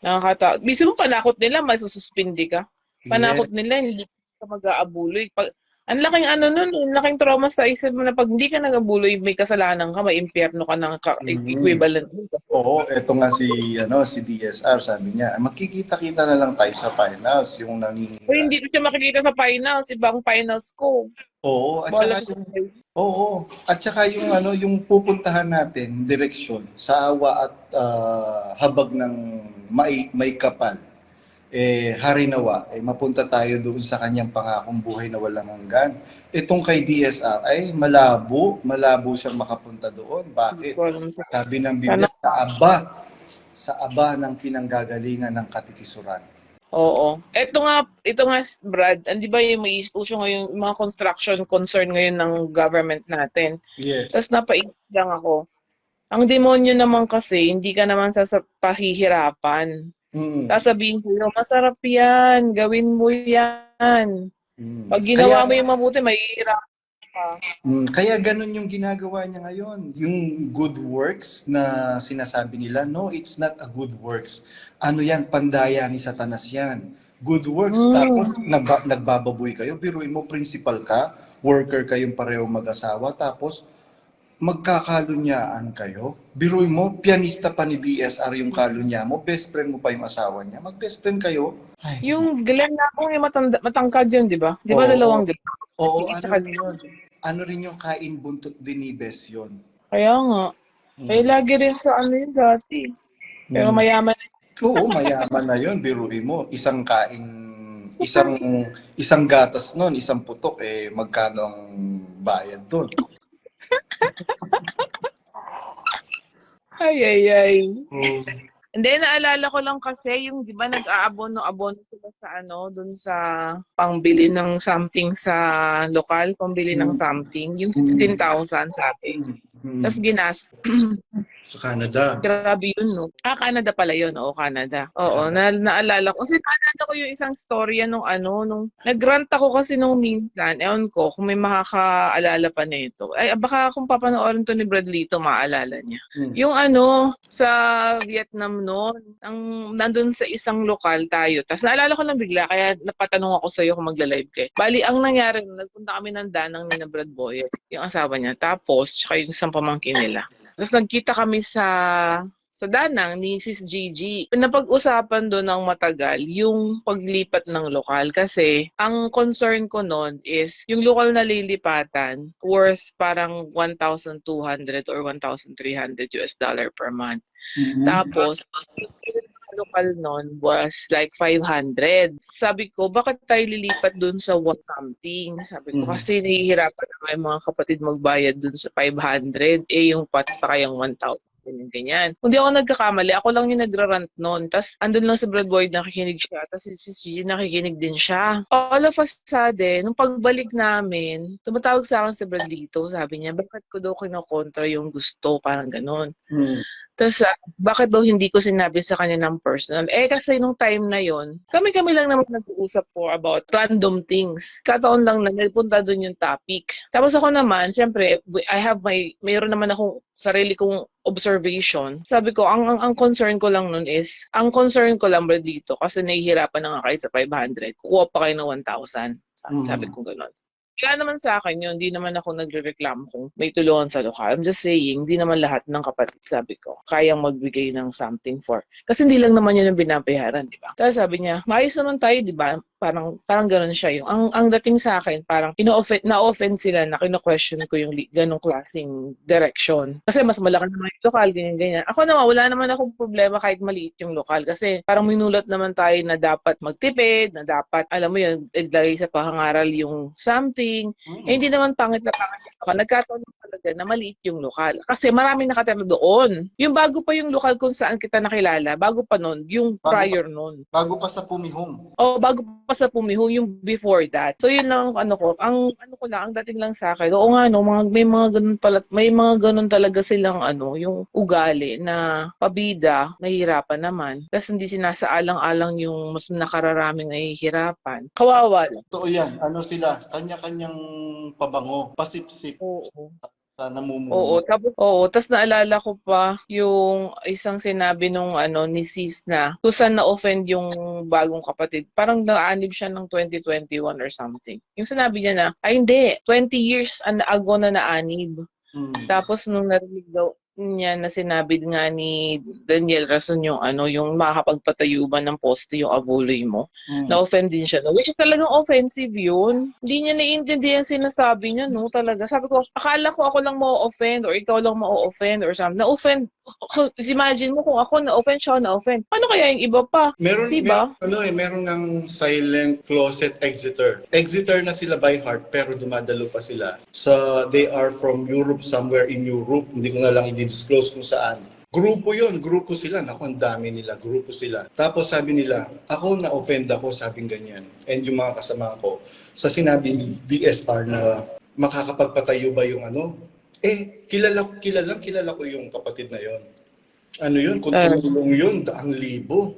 Nakakata. Mismo panakot nila, masususpindi ka. Panakot nila, hindi ka mag-aabuloy. Pag, ang laking ano nun, ang laking trauma sa isip mo na pag hindi ka nag-abuloy, may kasalanan ka, may impyerno ka ng ka- Mhm. equivalent. Oo, eto nga si ano si DSR sabi niya, magkikita-kita na lang tayo sa finals yung naninira. O hindi ko siya makikita sa finals, ibang finals ko. Oo, at Bola saka, sa oo, at saka yung ano yung pupuntahan natin direksyon sa awa at ah, habag ng may, may kapal. Eh, harinawa, eh, mapunta tayo doon sa kanyang pangakong buhay na walang hanggan. Itong kay DSR ay malabo, malabo siyang makapunta doon. Bakit? Sabi ng Biblia, sa aba, sa aba ng pinanggagalingan ng katikisuran. Oo. Ito nga, ito nga, Brad, hindi ba yung may uso ngayon, yung mga construction concern ngayon ng government natin. Yes. Tapos napaisip lang ako, ang demonyo naman kasi, hindi ka naman sa pahihirapan. Mm. Sasabihin ko, masarap yan, gawin mo yan. Mm. Pag ginawa Kaya- mo yung mabuti, mahihirapan ka. Mm, Kaya ganun yung ginagawa niya ngayon. Yung good works na sinasabi nila, no, it's not a good works. Ano yan, pandaya ni Satanas yan. Good works, Mm. tapos nagba- nagbababoy kayo, biruin mo, principal ka, worker kayong pareho mag-asawa, tapos magkakalunyaan kayo. Biruin mo, pianista pa ni DSR yung kalunya mo, best friend mo pa yung asawa niya, mag-best friend kayo. Ay, Yung Glenn na ako, yung matanda, matangkad yun, di ba? Di ba Oo. dalawang Glenn? Oo, At ano saka- rin yun? Ano rin yung kain buntot binibes yun? Kaya nga. Eh, lagi rin sa ano yun dati. Pero Mm. mayaman Oo, mayaman na yun. Biruin mo. Isang kain, isang isang gatas nun, isang putok, eh, magkano ang bayad doon? Ay, ay, ay. Hindi, naalala ko lang kasi yung, di ba, nag-aabono-abono sila sa ano, dun sa pangbili ng something sa lokal, pambili ng Mm. something, yung Mm. 16,000 sabi. Hmm. Tapos ginas, Sa Canada. grabe yun, no? Ah, Canada pala yun, oo, Canada. Oo, na, naalala ko. Kasi naalala ko yung isang storya nung ano, nung nag-grant ako kasi nung minsan, ewan ko, kung may makakaalala pa na ito. Ay, baka kung papanoorin to ni Bradley, ito maalala niya. Hmm. Yung ano, sa Vietnam noon, ang nandun sa isang lokal tayo. Tapos naalala ko lang bigla, kaya napatanong ako sa iyo kung magla-live kayo. Bali, ang nangyari, nagpunta kami ng danang ni na Brad Boyet, yung asawa niya. Tapos, tsaka yung isang pamangkin nila. Tapos nagkita kami sa sa danang ni Sis Gigi. Napag-usapan doon ng matagal yung paglipat ng lokal kasi ang concern ko noon is yung lokal na lilipatan worth parang 1,200 or 1,300 US dollar per month. Mhm. Tapos, lokal nun was like 500. Sabi ko, bakit tayo lilipat dun sa one something? Sabi ko, Mhm. kasi nahihirapan na yung mga kapatid magbayad dun sa 500. Eh, yung pat pa kayang 1,000. Ganyan, ganyan. Kung di ako nagkakamali, ako lang yung nagrarant noon. Tapos, andun lang si Brad Boyd, nakikinig siya. Tapos, si Gigi, nakikinig din siya. All of a sudden, nung pagbalik namin, tumatawag sa akin si Brad dito. Sabi niya, bakit ko daw kinokontra yung gusto? Parang ganon. Hmm. Tapos, ah, bakit daw hindi ko sinabi sa kanya ng personal? Eh, kasi nung time na yon kami-kami lang naman nag-uusap po about random things. Kataon lang na nagpunta doon yung topic. Tapos ako naman, syempre, I have my, mayroon naman akong sarili kong observation. Sabi ko, ang, ang, ang concern ko lang nun is, ang concern ko lang ba dito, kasi nahihirapan na nga kayo sa 500, kukuha pa kayo ng 1,000. Sabi, Mhm. sabi ko gano'n. Kaya naman sa akin yun, hindi naman ako nagre-reklamo kung may tulungan sa lokal. I'm just saying, hindi naman lahat ng kapatid, sabi ko, kayang magbigay ng something for. Kasi hindi lang naman yun ang binabayaran, di ba? Kaya sabi niya, maayos naman tayo, di ba? Parang, parang ganun siya. Yung, ang, ang dating sa akin, parang ino-offend, na-offend sila na kino-question ko yung ganong klaseng direction. Kasi mas malaki naman yung lokal, ganyan, ganyan. Ako naman, wala naman akong problema kahit maliit yung lokal. Kasi parang minulat naman tayo na dapat magtipid, na dapat, alam mo yun, ilagay sa pangangaral yung something, Hmm. eh, hindi naman pangit na pangit lokal. Nagkataon talaga na maliit yung lokal. Kasi maraming nakatira doon. Yung bago pa yung lokal kung saan kita nakilala, bago pa nun, yung Bago prior nun. Bago pa sa pumihong. O bago pa sa pumihong yung before that. So yun lang ang ano ko. Ang ano ko lang, ang dating lang sa akin. Oo nga no, mga, may mga ganun pala, may mga ganun talaga silang ano, yung ugali na pabida, nahihirapan naman. Tapos hindi sinasaalang-alang yung mas nakararaming nahihirapan. Kawawa lang. Totoo yan. Ano sila? Kanya-kanyang pabango. Pasipsip. Oo. Namumuno. Oo, tapos oo, tas naalala ko pa yung isang sinabi nung ano ni Sis na kung saan na-offend yung bagong kapatid. Parang naanib siya ng 2021 or something. Yung sinabi niya na, ay hindi, 20 years an ago na naanib. Mm. Tapos nung narinig daw niya na sinabi nga ni Daniel Rason yung ano, yung makakapagpatayo ba ng poste yung abuloy mo. Mm. Na-offend din siya. No? Which is talagang offensive yun. Hindi niya naiintindihan sinasabi niya, no? Talaga. Sabi ko, akala ko ako lang ma-offend or ikaw lang ma-offend or something. Na-offend. Imagine mo kung ako na-offend siya, na-offend. Paano kaya yung iba pa? Meron, Diba? meron, ano eh, meron ng silent closet exiter. Exiter na sila by heart pero dumadalo pa sila. So they are from Europe, somewhere in Europe. Hindi ko na lang i-disclose kung saan. Grupo yon, grupo sila. Naku, ang dami nila, grupo sila. Tapos sabi nila, ako na-offend ako, sabing ganyan. And yung mga kasama ko, sa sinabi ni DSR na makakapagpatayo ba yung ano? Eh, kilala, kilala, kilala ko yung kapatid na yon. Ano yun? Kung Ah. tumulong yun, daang libo.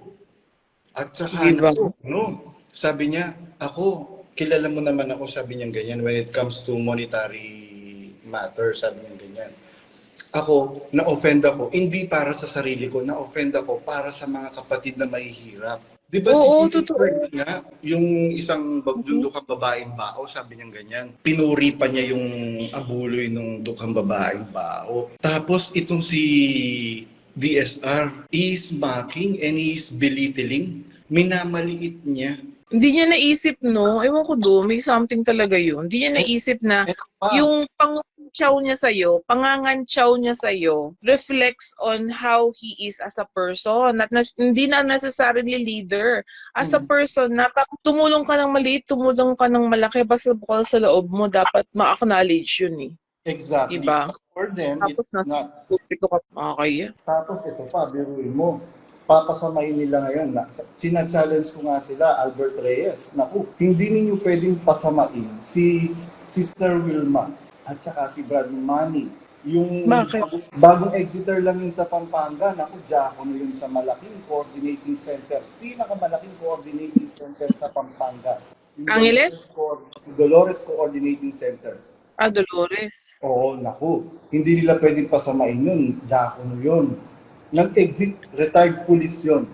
At saka, ano, no, sabi niya, ako, kilala mo naman ako, sabi niya ganyan, when it comes to monetary matter, sabi niya ganyan. Ako, na-offend ako, hindi para sa sarili ko, na-offend ako para sa mga kapatid na mahihirap. Di ba Oo, si totoo. Christ nga, yung isang yung dukhang babaeng bao, sabi niya ganyan, pinuri pa niya yung abuloy ng dukhang babaeng bao. Tapos itong si DSR is mocking and is belittling. Minamaliit niya. Hindi niya naisip, no? Ewan ko doon, may something talaga yun. Hindi niya naisip na Ah, yung pangangantsaw niya sa'yo, pangangantsaw niya sa'yo, reflects on how he is as a person. At nas- hindi na necessarily leader. As a Mm. person, na pag tumulong ka ng maliit, tumulong ka ng malaki, basta bukal sa loob mo, dapat ma-acknowledge yun eh. exactly. Diba? For them, Tapos it's not. Ito ka, okay. Tapos ito pa, biruin mo. Papasamain nila ngayon. Na, challenge ko nga sila, Albert Reyes. Naku, hindi ninyo pwedeng pasamain si Sister Wilma at saka si Brad Manny. Yung Bakit? bagong exeter lang yun sa Pampanga, naku, Diakono yun sa malaking coordinating center. Pinakamalaking coordinating center sa Pampanga. Yung Angeles? Dolores Co- Dolores Coordinating Center. Ah, Dolores. Oo, naku. Hindi nila pwedeng pasamain yun. Diakono yun. Nag-exit, retired police yun.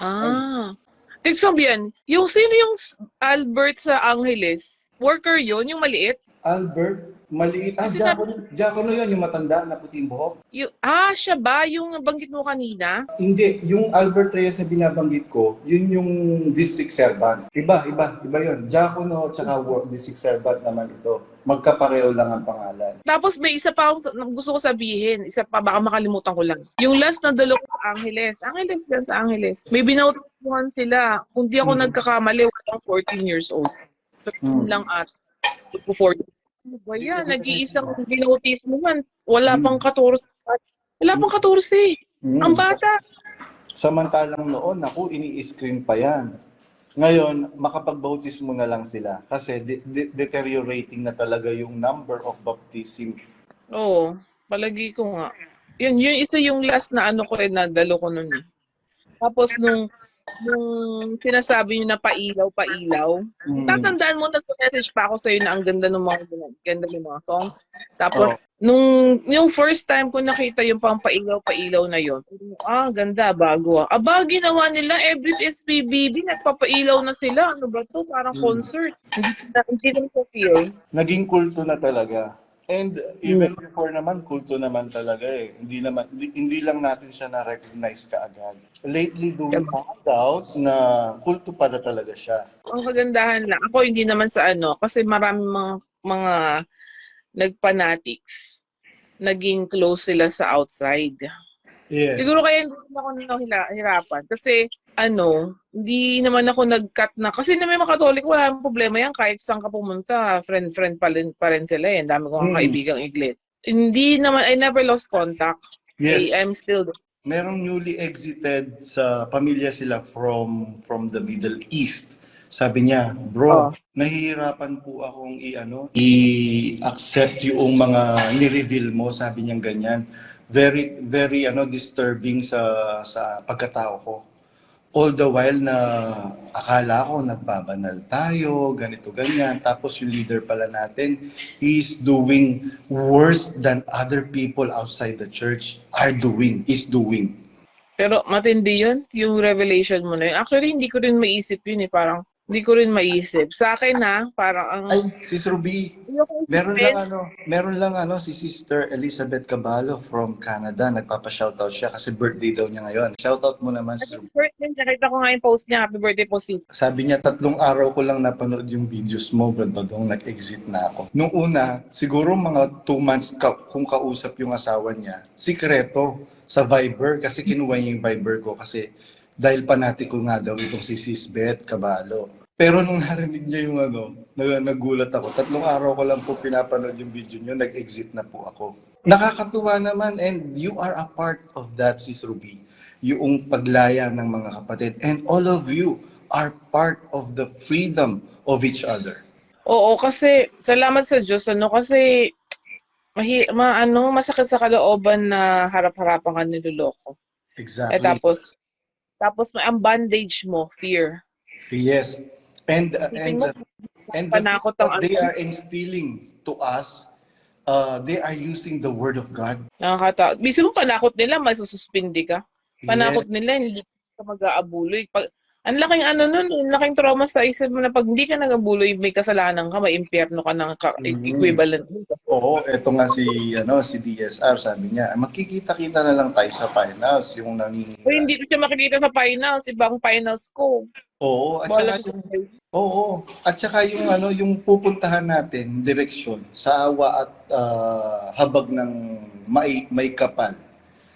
Ah. Tig sabihan, yung sino yung Albert sa Angeles? Worker yun, yung maliit? Albert, maliit. Ah, Kasi Diakono, Diakono yun, yung matanda na puting buhok. Yung, ah, siya ba? Yung nabanggit mo kanina? Hindi, yung Albert Reyes na binabanggit ko, yun yung district servant. Iba, iba, iba yun. Diakono tsaka work district servant naman ito. Magkapareho lang ang pangalan. Tapos may isa pa akong gusto ko sabihin. Isa pa, baka makalimutan ko lang. Yung last na dalo ko sa Angeles. Angeles yan sa Angeles. May binautuhan sila. Kung di ako Mhm. nagkakamali, walang 14 years old. 13 Mhm. lang at 40. Ano ba yan? Nag-iisang binautis mo man. Wala pang 14. Wala pang 14. Mm. Ang bata. Samantalang noon, ako, ini-screen pa yan. Ngayon, makapag-bautismo na lang sila kasi de- de- deteriorating na talaga yung number of baptism. Oo. Palagi ko nga. Yun, yun isa yung last na ano ko rin na dalo ko nun eh. Tapos nung nung sinasabi niyo na pailaw, pailaw, Mm. tatandaan mo, nag-message pa ako sa'yo na ang ganda ng mga, ganda ng mga songs. Tapos, Oh. nung, yung first time ko nakita yung pang pailaw, pailaw na yon ah, ganda, bago ah. Aba, ginawa nila, every SPBB, nagpapailaw na sila. Ano ba to? Parang Mm. concert. Hindi na, hindi na ko feel. Naging kulto na talaga. And even before naman, kulto naman talaga eh. Hindi, naman, hindi, hindi lang natin siya na-recognize kaagad. Lately, do we found out na kulto pala talaga siya. Ang kagandahan lang, ako hindi naman sa ano, kasi maraming mga, mga nagpanatics, naging close sila sa outside. Yes. Siguro kaya hindi ako nahirapan. Kasi, ano, hindi naman ako nag-cut na. Kasi na may mga Katolik, wala problema yan. Kahit saan ka pumunta, friend-friend pa rin, pa rin sila. Eh. Ang dami kong Hmm. kaibigang iglit. Hindi naman, I never lost contact. Yes. I, I'm still, merong newly exited sa pamilya sila from from the Middle East. Sabi niya, bro, Oh. nahihirapan po akong i-ano, i-accept yung mga ni-reveal mo, sabi niya ganyan. Very very ano disturbing sa sa pagkatao ko. All the while na akala ko nagbabanal tayo, ganito, ganyan. Tapos yung leader pala natin is doing worse than other people outside the church are doing, is doing. Pero matindi yun, yung revelation mo na yun. Actually, hindi ko rin maisip yun eh. Parang, hindi ko rin maisip. Sa akin na, parang ang... Ay, Sis Ruby, meron lang ano, meron lang ano si Sister Elizabeth Caballo from Canada. Nagpapa-shoutout siya kasi birthday daw niya ngayon. Shoutout mo naman, Sis Ruby. birthday, nakita ko nga yung post niya. Happy birthday po, sis. Sabi niya, tatlong araw ko lang napanood yung videos mo, Brad Badong, nag-exit na ako. Nung una, siguro mga two months ka, kung kausap yung asawa niya, sikreto sa Viber, kasi kinuha niya yung Viber ko kasi dahil panati ko nga daw itong si Sis Beth Caballo. Pero nung narinig niya yung ano, nag- nagulat ako. Tatlong araw ko lang po pinapanood yung video niyo, nag-exit na po ako. Nakakatuwa naman and you are a part of that, Sis Ruby. Yung paglaya ng mga kapatid. And all of you are part of the freedom of each other. Oo, kasi, salamat sa Diyos, ano, kasi, mahi, ma, ano, masakit sa kalooban na harap-harapan ka niloloko. Exactly. Eh, tapos, tapos may ang bandage mo, fear. Yes. And uh, and uh, and the panakot ang they ano. are instilling to us, uh, they are using the word of God. Nakakata. Bisa mo panakot nila, masususpindi ka. Panakot Yes. nila, hindi ka mag-aabuloy. Pag, ang laking ano nun, ang laking trauma sa isip mo na pag hindi ka nag-abuloy, may kasalanan ka, may impyerno ka ng ka- Mhm. equivalent. Oo, eto nga si ano si DSR sabi niya, magkikita-kita na lang tayo sa finals yung naninira. O hindi ko siya makikita sa finals, ibang finals ko. Oo, at Wala saka, siya. oo, at saka yung ano yung pupuntahan natin direksyon sa awa at ah, habag ng may may kapal.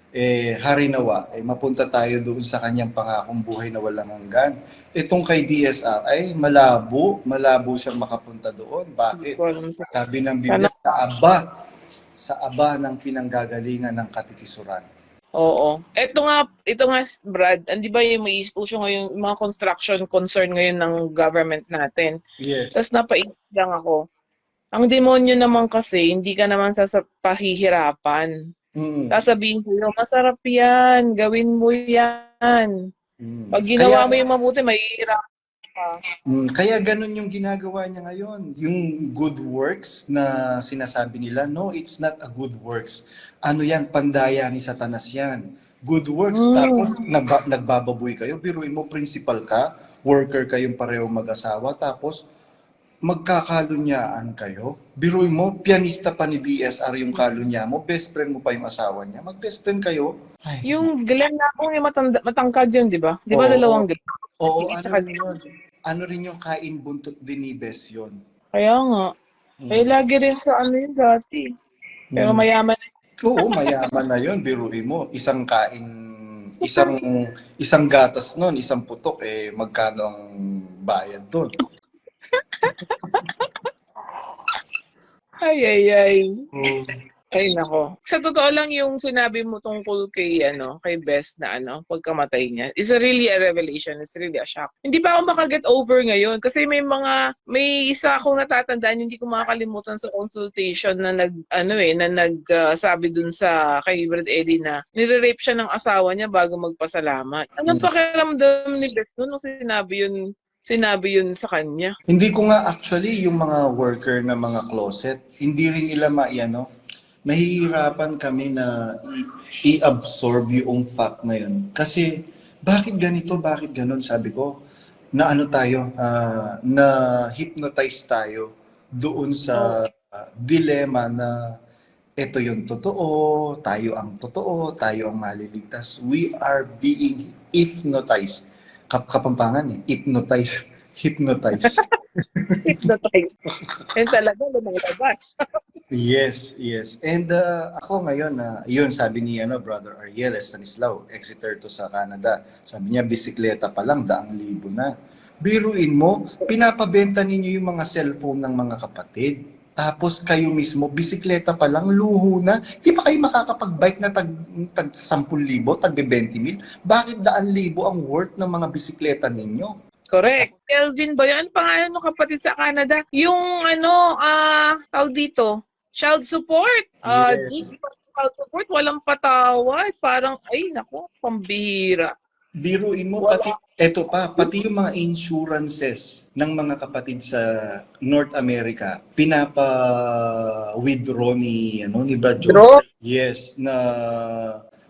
Eh hari nawa, eh mapunta tayo doon sa kanyang pangakong buhay na walang hanggan. Itong kay DSR ay malabo, malabo siyang makapunta doon. Bakit? Sabi ng Biblia, sa aba, sa aba ng pinanggagalingan ng katikisuran. Oo. Ito nga, ito nga, Brad, hindi ba yung may issue ngayon, yung mga construction concern ngayon ng government natin. Yes. Tapos napaisip lang ako, ang demonyo naman kasi, hindi ka naman sa pahihirapan. Mm. Sasabihin ko, masarap yan, gawin mo yan. Mm. Pag ginawa Kaya- mo yung mabuti, mahihirapan ka. Mm, kaya ganun yung ginagawa niya ngayon. Yung good works na sinasabi nila, no, it's not a good works. Ano yan, pandaya ni Satanas yan. Good works, Mm. tapos nagba- nagbababoy kayo, biruin mo, principal ka, worker kayong pareho mag-asawa, tapos magkakalunyaan kayo. Biruin mo, pianista pa ni DSR yung kalunya mo, best friend mo pa yung asawa niya, mag-best friend kayo. Ay, Yung Glenn na akong yung matanda, matangkad yun, di ba? Di ba Oo. dalawang Glenn? Oo, Hindi, ano tsaka rin yun? Ano rin yung kain buntot dinibes yun? Kaya nga. Eh, lagi rin sa ano yun dati. Pero Mm. mayaman Oo, mayaman na yun. Biruin mo, isang kain, isang isang gatas nun, isang putok, eh, magkano ang bayad doon? Ay, ay, ay. Ay, nako. Sa totoo lang yung sinabi mo tungkol kay, ano, kay Best na, ano, pagkamatay niya, is a really a revelation. It's really a shock. Hindi pa ako makaget over ngayon kasi may mga, may isa akong natatandaan, hindi ko makakalimutan sa consultation na nag, ano eh, na nagsabi dun sa kay Brad Eddie na nire-rape siya ng asawa niya bago magpasalamat. Anong Hmm. pakiramdam ni Best nun nung sinabi yun, sinabi yun sa kanya? Hindi ko nga actually yung mga worker na mga closet, hindi rin nila maiano, nahihirapan kami na i-absorb yung fact na yun. Kasi, bakit ganito, bakit ganon, sabi ko, na ano tayo, ah, na hypnotize tayo doon sa ah, dilema na ito yung totoo, tayo ang totoo, tayo ang maliligtas. We are being hypnotized. Kap kapampangan eh, hypnotize. Hypnotize. Hypnotize. Yan talaga, lumalabas. Yes, yes. And uh, ako ngayon, na yun sabi ni ano, Brother Ariel Stanislao, Exeter to sa Canada. Sabi niya, bisikleta pa lang, daang libo na. Biruin mo, pinapabenta ninyo yung mga cellphone ng mga kapatid. Tapos kayo mismo, bisikleta pa lang, luho na. Di ba kayo makakapag-bike na tag, tag 10,000, tag 20 mil? Bakit daan libo ang worth ng mga bisikleta ninyo? Correct. Kelvin ba yan? Ano pangalan ng kapatid sa Canada? Yung ano, ah, tawag dito, child support. Ah, Yes. child support, walang patawad. Parang, ay, nako, pambihira. Biruin mo, pati, eto pa, pati yung mga insurances ng mga kapatid sa North America, pinapa-withdraw ni, ano, ni Brad Jones. Yes, na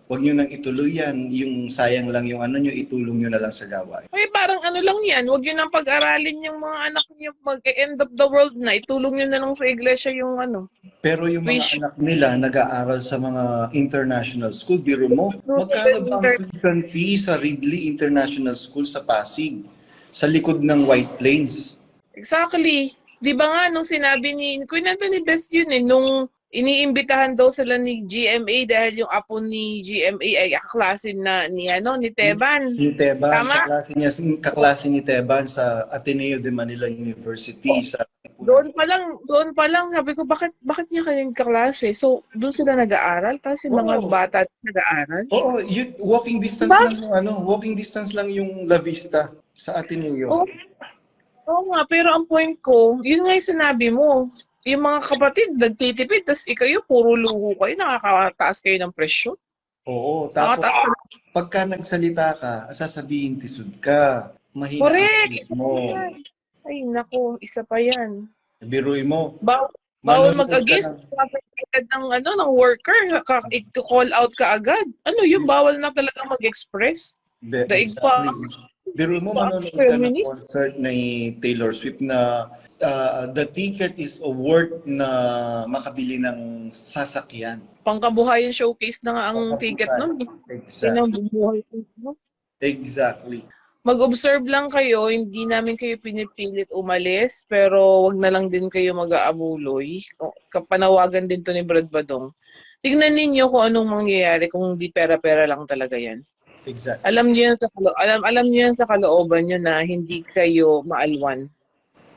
wag nyo nang ituloy yan. Yung sayang lang yung ano nyo, itulong nyo na lang sa gawain. Ay, parang ano lang yan. Huwag yun ang pag-aralin yung mga anak niyo mag-end of the world na. Itulong nyo na lang sa iglesia yung ano. Pero yung mga Wish. anak nila nag-aaral sa mga international school, biro mo, magkano ba ang tuition fee sa Ridley International School sa Pasig? Sa likod ng White Plains. Exactly. Di ba nga, nung sinabi ni, kwento ni Best yun eh, nung iniimbitahan daw sila ni GMA dahil yung apo ni GMA ay kaklase na ni ano ni Teban. Ni Teban, Tama. kaklase, niya, kaklase ni Teban sa Ateneo de Manila University. Sa Doon pa lang, doon pa lang sabi ko bakit bakit niya kayong kaklase? So, doon sila nag-aaral tapos yung mga Oo. bata nag-aaral. Oo, yun, walking distance Diba? lang yung ano, walking distance lang yung La Vista sa Ateneo. Oo. Oo nga, pero ang point ko, yun nga yung sinabi mo. Yung mga kapatid, nagtitipid, tapos ikayo, puro luho kayo, nakakataas kayo ng presyo. Oo, tapos Nakakataas pagka nagsalita ka, sasabihin tisod ka. Mahina ang Correct. tinig mo. Ay, nako, isa pa yan. Biruin mo. Baw bawal ka mag-against ng- agad ng ano ng worker, ka, i-call out ka agad. Ano yung bawal na talaga mag-express? Be- Daig pa. Biruin mo, manonood ka ng feminist? concert ni Taylor Swift na uh, the ticket is worth na makabili ng sasakyan. Pangkabuhayan showcase na nga ang Pangkabuhayan. ticket nun. Exactly. Exactly. Mag-observe lang kayo, hindi namin kayo pinipilit umalis, pero wag na lang din kayo mag-aabuloy. Kapanawagan din to ni Brad Badong. Tingnan ninyo kung anong mangyayari kung hindi pera-pera lang talaga yan. Exactly. Alam niyo yan sa kalo alam alam niyo yan sa kalooban niyo na hindi kayo maalwan.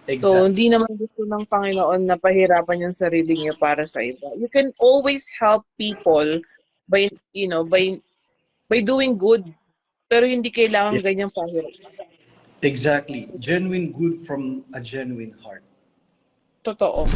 So Exactly. hindi naman gusto ng Panginoon na pahirapan yung sarili niyo para sa iba. You can always help people by you know by by doing good. Pero hindi kailangan Yeah. ganyang pahirap. exactly. Genuine good from a genuine heart. Totoo.